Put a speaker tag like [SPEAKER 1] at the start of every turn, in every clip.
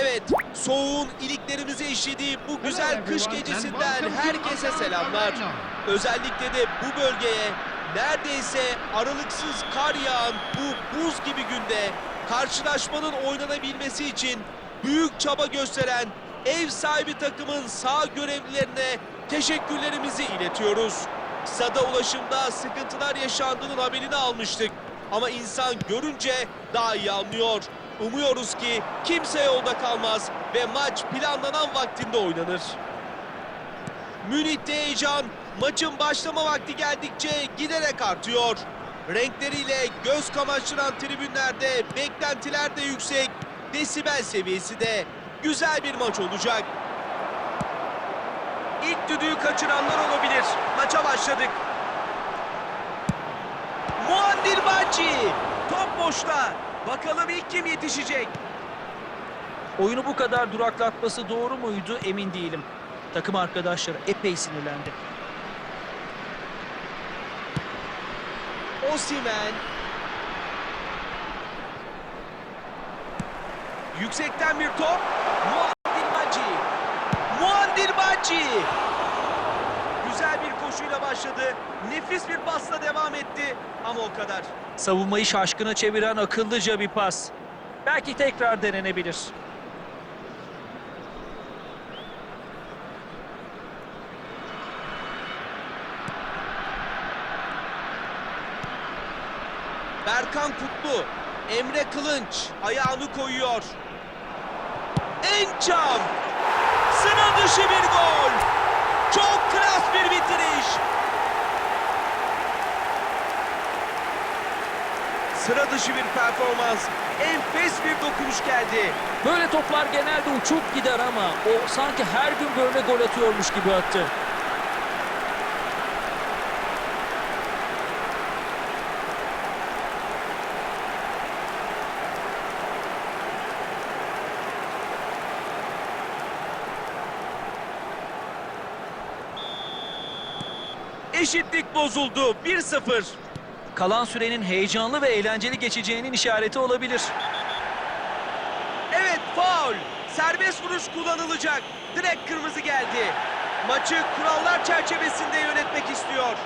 [SPEAKER 1] Evet, soğuğun iliklerimize işlediği bu güzel kış gecesinden herkese selamlar. Özellikle de bu bölgeye neredeyse aralıksız kar yağan bu buz gibi günde karşılaşmanın oynanabilmesi için büyük çaba gösteren ev sahibi takımın sağ görevlilerine teşekkürlerimizi iletiyoruz. Sada ulaşımda sıkıntılar yaşandığının haberini almıştık. Ama insan görünce daha iyi anlıyor. Umuyoruz ki kimse yolda kalmaz ve maç planlanan vaktinde oynanır. Münih'te heyecan maçın başlama vakti geldikçe giderek artıyor. Renkleriyle göz kamaştıran tribünlerde beklentiler de yüksek, desibel seviyesi de güzel bir maç olacak. İlk düdüğü kaçıranlar olabilir. Maça başladık. Muaddir Bacci. Top boşta. Bakalım ilk kim yetişecek?
[SPEAKER 2] Oyunu bu kadar duraklatması doğru muydu emin değilim. Takım arkadaşları epey sinirlendi.
[SPEAKER 1] Osimen. Yüksekten bir top. Muaddir Bacci. Muaddir Bacci. Koşuyla başladı. Nefis bir pasla devam etti. Ama o kadar.
[SPEAKER 2] Savunmayı şaşkına çeviren akıllıca bir pas. Belki tekrar denenebilir.
[SPEAKER 1] Berkan Kutlu, Emre Kılınç ayağını koyuyor. Ençam! Sıra dışı bir gol! Çok klas bir bitiriş! Sıra dışı bir performans. Enfes bir dokunuş geldi.
[SPEAKER 2] Böyle toplar genelde uçup gider ama o sanki her gün böyle gol atıyormuş gibi attı.
[SPEAKER 1] Eşitlik bozuldu. 1-0.
[SPEAKER 2] Kalan sürenin heyecanlı ve eğlenceli geçeceğinin işareti olabilir.
[SPEAKER 1] Evet faul. Serbest vuruş kullanılacak. Direkt kırmızı geldi. Maçı kurallar çerçevesinde yönetmek istiyor.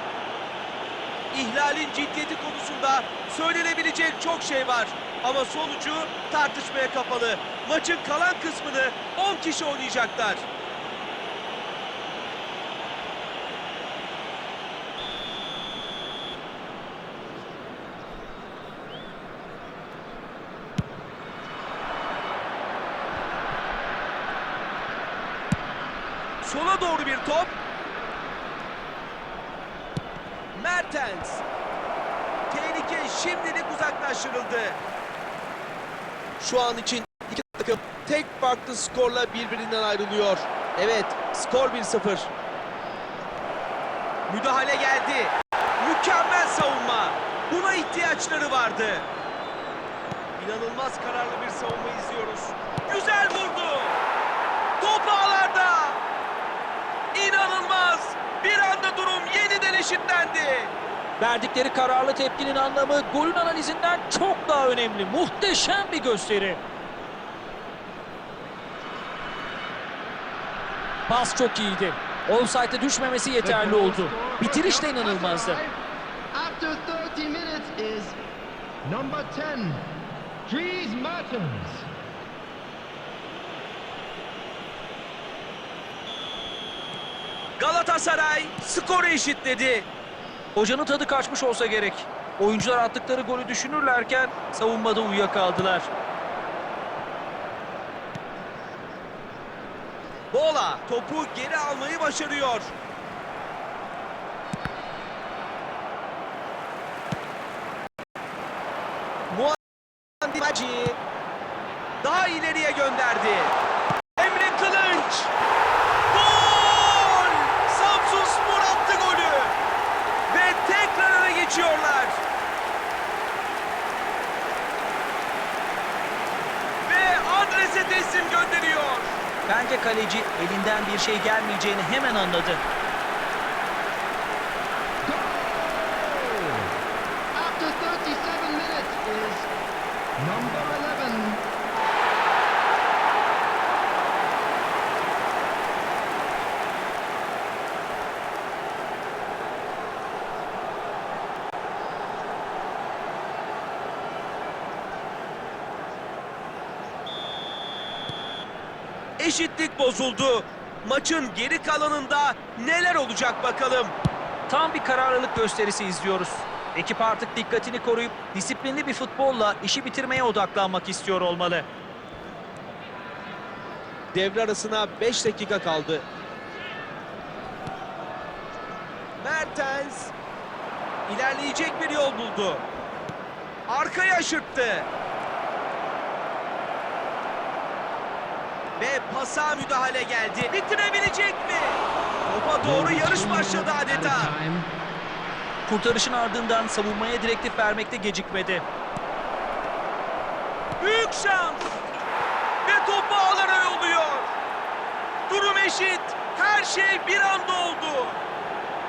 [SPEAKER 1] İhlalin ciddiyeti konusunda söylenebilecek çok şey var. Ama sonucu tartışmaya kapalı. Maçın kalan kısmını 10 kişi oynayacaklar. Doğru bir top. Mertens. Tehlike şimdilik uzaklaştırıldı. Şu an için iki takım tek farklı skorla birbirinden ayrılıyor. Evet, skor 1-0. Müdahale geldi. Mükemmel savunma. Buna ihtiyaçları vardı. İnanılmaz kararlı bir savunma izliyoruz. Güzel vurdu. Top ağlarda. İnanılmaz! Bir anda durum eşitlendi.
[SPEAKER 2] Verdikleri kararlı tepkinin anlamı golün analizinden çok daha önemli. Muhteşem bir gösteri. Pas çok iyiydi. Offside'e düşmemesi yeterli oldu. Bitiriş de inanılmazdı.
[SPEAKER 3] After 30 minutes is number 10, Dries Mertens.
[SPEAKER 1] Galatasaray skoru eşitledi.
[SPEAKER 2] Hocanın tadı kaçmış olsa gerek. Oyuncular attıkları golü düşünürlerken savunmada uyuyakaldılar.
[SPEAKER 1] Bola topu geri almayı başarıyor. Hacı daha ileriye gönderdi. Emre Kılınç. Gol! Samsun Spor attı golü. Ve tekrar öne geçiyorlar. Ve adrese teslim gönderiyor.
[SPEAKER 2] Bence kaleci elinden bir şey gelmeyeceğini hemen anladı.
[SPEAKER 1] Eşitlik bozuldu. Maçın geri kalanında neler olacak bakalım.
[SPEAKER 2] Tam bir kararlılık gösterisi izliyoruz. Ekip artık dikkatini koruyup disiplinli bir futbolla işi bitirmeye odaklanmak istiyor olmalı.
[SPEAKER 1] Devre arasına 5 dakika kaldı. Mertens ilerleyecek bir yol buldu. Arkaya aşırttı. Ve pasa müdahale geldi. Bitirebilecek mi? Topa doğru yarış başladı adeta.
[SPEAKER 2] Kurtarışın ardından savunmaya direktif vermekte gecikmedi.
[SPEAKER 1] Büyük şans. Ve topu ağlara yolluyor. Durum eşit. Her şey bir anda oldu.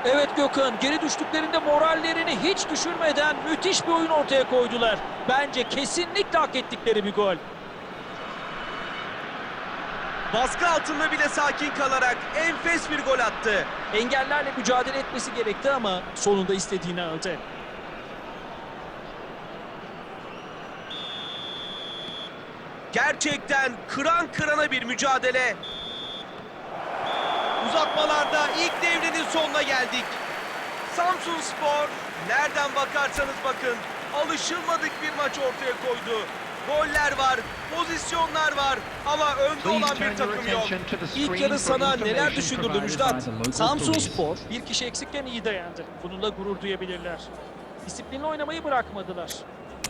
[SPEAKER 2] Evet Gökhan, geri düştüklerinde morallerini hiç düşürmeden müthiş bir oyun ortaya koydular. Bence kesinlikle hak ettikleri bir gol.
[SPEAKER 1] Baskı altında bile sakin kalarak enfes bir gol attı.
[SPEAKER 2] Engellerle mücadele etmesi gerekti ama sonunda istediğini aldı.
[SPEAKER 1] Gerçekten kıran kırana bir mücadele. Uzatmalarda ilk devrenin sonuna geldik. Samsun Spor nereden bakarsanız bakın alışılmadık bir maç ortaya koydu. Goller var, pozisyonlar var ama önde olan bir takım yok. İlk yarı sana neler düşündürdü Müjdat?
[SPEAKER 2] Samsun Spor bir kişi eksikken iyi dayandı. Bununla gurur duyabilirler. Disiplinli oynamayı bırakmadılar.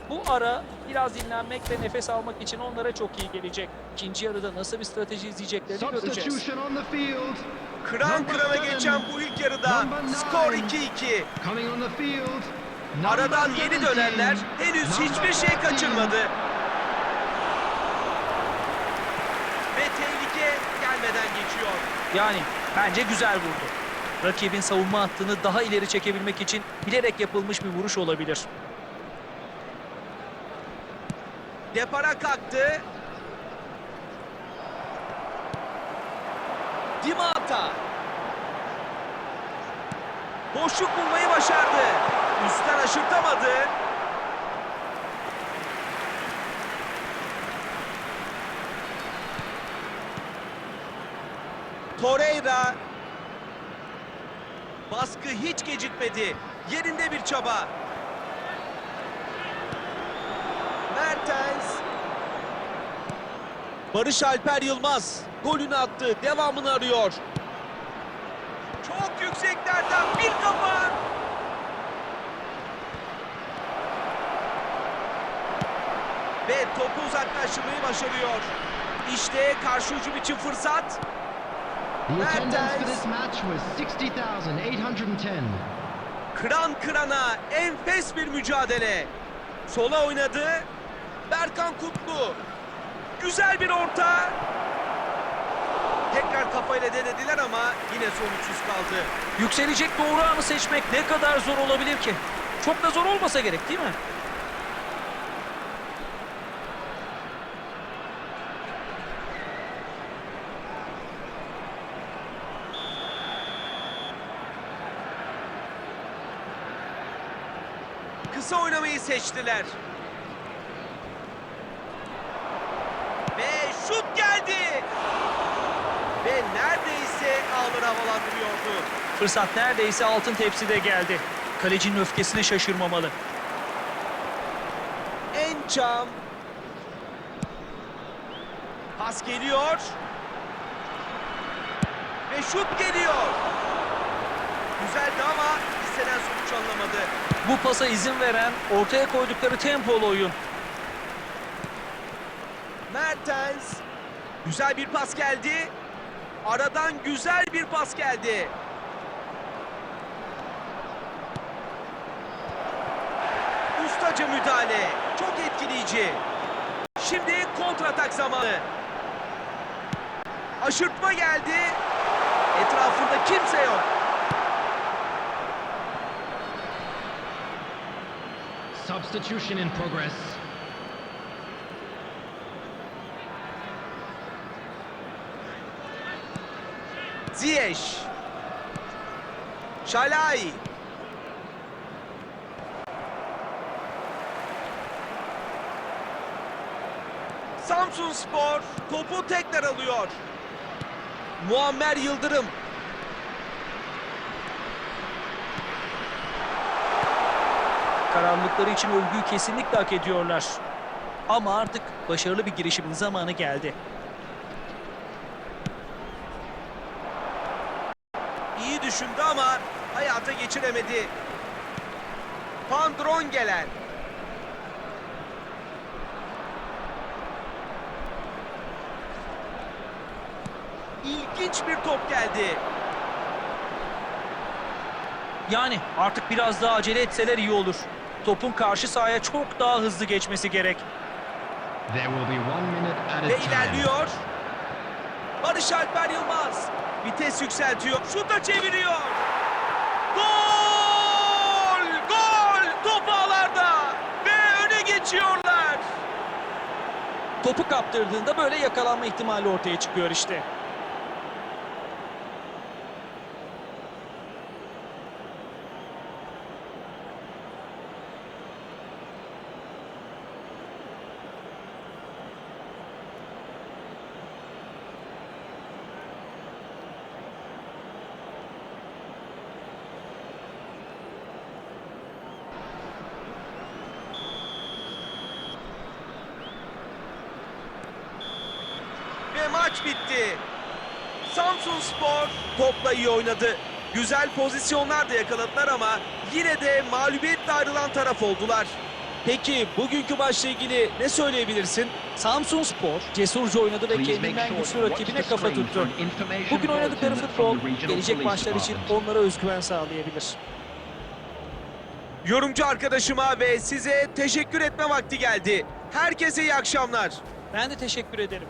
[SPEAKER 2] Bu ara biraz dinlenmek ve nefes almak için onlara çok iyi gelecek. İkinci yarıda nasıl bir strateji izleyeceklerini göreceğiz.
[SPEAKER 1] Kıran kırana geçen bu ilk yarıda skor 2-2.
[SPEAKER 3] Coming on the field. number
[SPEAKER 1] Aradan yeni
[SPEAKER 3] 17,
[SPEAKER 1] dönenler henüz hiçbir şey
[SPEAKER 3] 14.
[SPEAKER 1] kaçırmadı. Ve tehlike gelmeden geçiyor.
[SPEAKER 2] Yani bence güzel vurdu. Rakibin savunma hattını daha ileri çekebilmek için bilerek yapılmış bir vuruş olabilir.
[SPEAKER 1] Depara kalktı. Dimata. Boşluk bulmayı başardı. Üstten aşırtamadı. Torreira. Baskı hiç gecikmedi. Yerinde bir çaba. Mertens. Barış Alper Yılmaz golünü attı. Devamını arıyor. Çok yükseklerden bir kafa. Ve topu uzaklaştırmayı başarıyor. İşte karşı hücum için fırsat.
[SPEAKER 3] The attendance for this match was 60,810.
[SPEAKER 1] Kıran kırana enfes bir mücadele. Sola oynadı. Berkan Kutlu. Güzel bir orta. Tekrar kafayla denediler ama yine sonuçsuz kaldı.
[SPEAKER 2] Yükselecek doğru anı seçmek ne kadar zor olabilir ki? Çok da zor olmasa gerek değil mi?
[SPEAKER 1] Seçtiler. Ve şut geldi. Ve neredeyse ağları havalandırıyordu.
[SPEAKER 2] Fırsat neredeyse altın tepside geldi. Kalecinin öfkesine şaşırmamalı.
[SPEAKER 1] Ençam. Pas geliyor. Ve şut geliyor. Güzeldi ama istenen sonuç alınamadı.
[SPEAKER 2] Bu pasa izin veren ortaya koydukları tempolu oyun.
[SPEAKER 1] Mertens. Güzel bir pas geldi. Aradan güzel bir pas geldi. Ustaca müdahale. Çok etkileyici. Şimdi kontratak zamanı. Aşırtma geldi. Etrafında kimse yok.
[SPEAKER 3] Substitution in progress.
[SPEAKER 1] Ziyech. Samsun Samsun Spor topu tekrar alıyor. Muammer Yıldırım.
[SPEAKER 2] Kararlılıkları için övgüyü kesinlikle hak ediyorlar. Ama artık başarılı bir girişimin zamanı geldi.
[SPEAKER 1] İyi düşündü ama hayata geçiremedi. Pandron gelen. İlginç bir top geldi.
[SPEAKER 2] Yani artık biraz daha acele etseler iyi olur. Topun karşı sahaya çok daha hızlı geçmesi gerek.
[SPEAKER 1] Ve ilerliyor. Barış Alper Yılmaz. Vites yükseltiyor. Şuta çeviriyor. Gol! Gol! Top ağlarda. Ve öne geçiyorlar.
[SPEAKER 2] Topu kaptırdığında böyle yakalanma ihtimali ortaya çıkıyor işte.
[SPEAKER 1] Maç bitti. Samsun Spor topla iyi oynadı. Güzel pozisyonlar da yakaladılar ama yine de mağlubiyetle ayrılan taraf oldular. Peki bugünkü maçla ilgili ne söyleyebilirsin?
[SPEAKER 2] Samsun Spor cesurca oynadı ve kendinden güçlü rakibine kafa tuttu. Bugün oynadıkları futbol gelecek maçlar için onlara özgüven sağlayabilir.
[SPEAKER 1] Yorumcu arkadaşıma ve size teşekkür etme vakti geldi. Herkese iyi akşamlar.
[SPEAKER 2] Ben de teşekkür ederim.